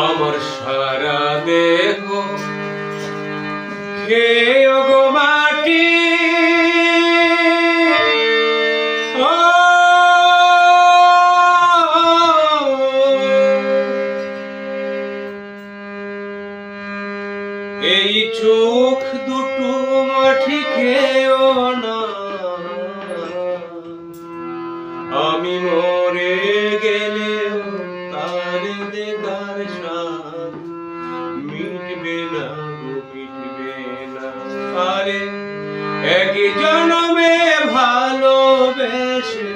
আমার সারা দেহ খেয়ে আমি মরে গেলেও তার দেখার স্বাদ মিটবে না গো, মিটবে না। এক জনমে ভালোবেসে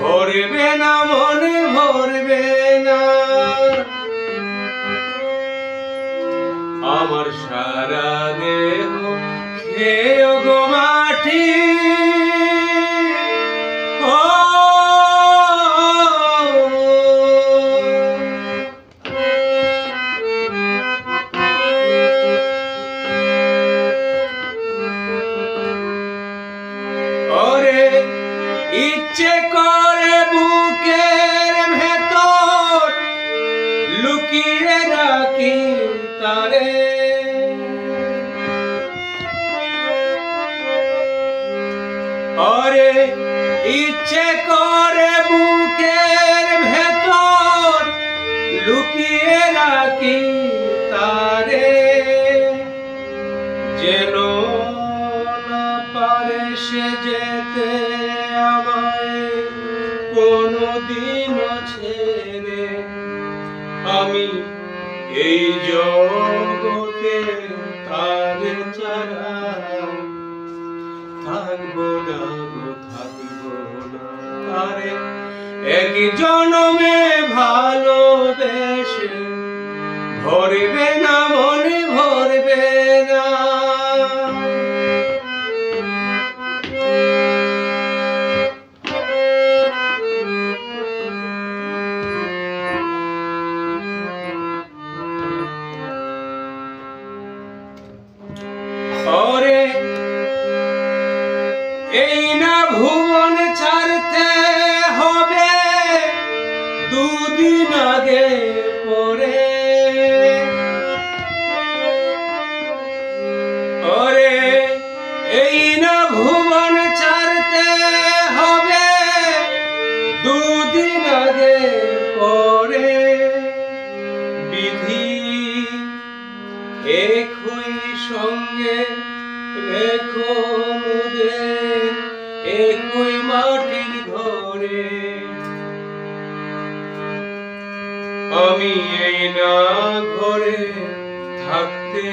ভরবে না, মনে ভরবে না। আমার সারা দেহ খেয়ে ইচ্ছে করে বুকের ভেতর লুকিয়ে রাখি তারে। যেন না পারে সে যেতে আমায় কোনদিন ছেড়ে। আমি এই জগতে তার ছাড়া থাকব না থাকব না আরে এক জনমে ভালোবেসে ধরবে না এই না ভুবন ছাড়তে হবে দুদিন আগে পরে। ওরে ভুবন ছাড়তে হবে দুদিন আগে পরে। বিধি একই সঙ্গে রেখো মুদের একই মাটির ঘরে। আমি এই না ঘরে থাকতে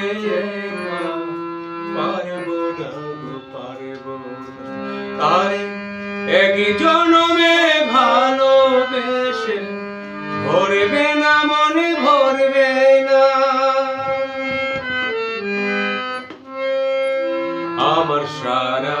পারব না পারব তাই এক জনমে ভালোবেসে ভরবে না, মনে ভরবে না। আমার সারা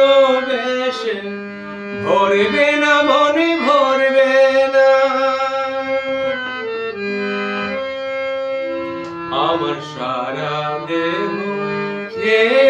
ভরবে না মনে ভরবে না। আমার সারা দেহ খেয়ে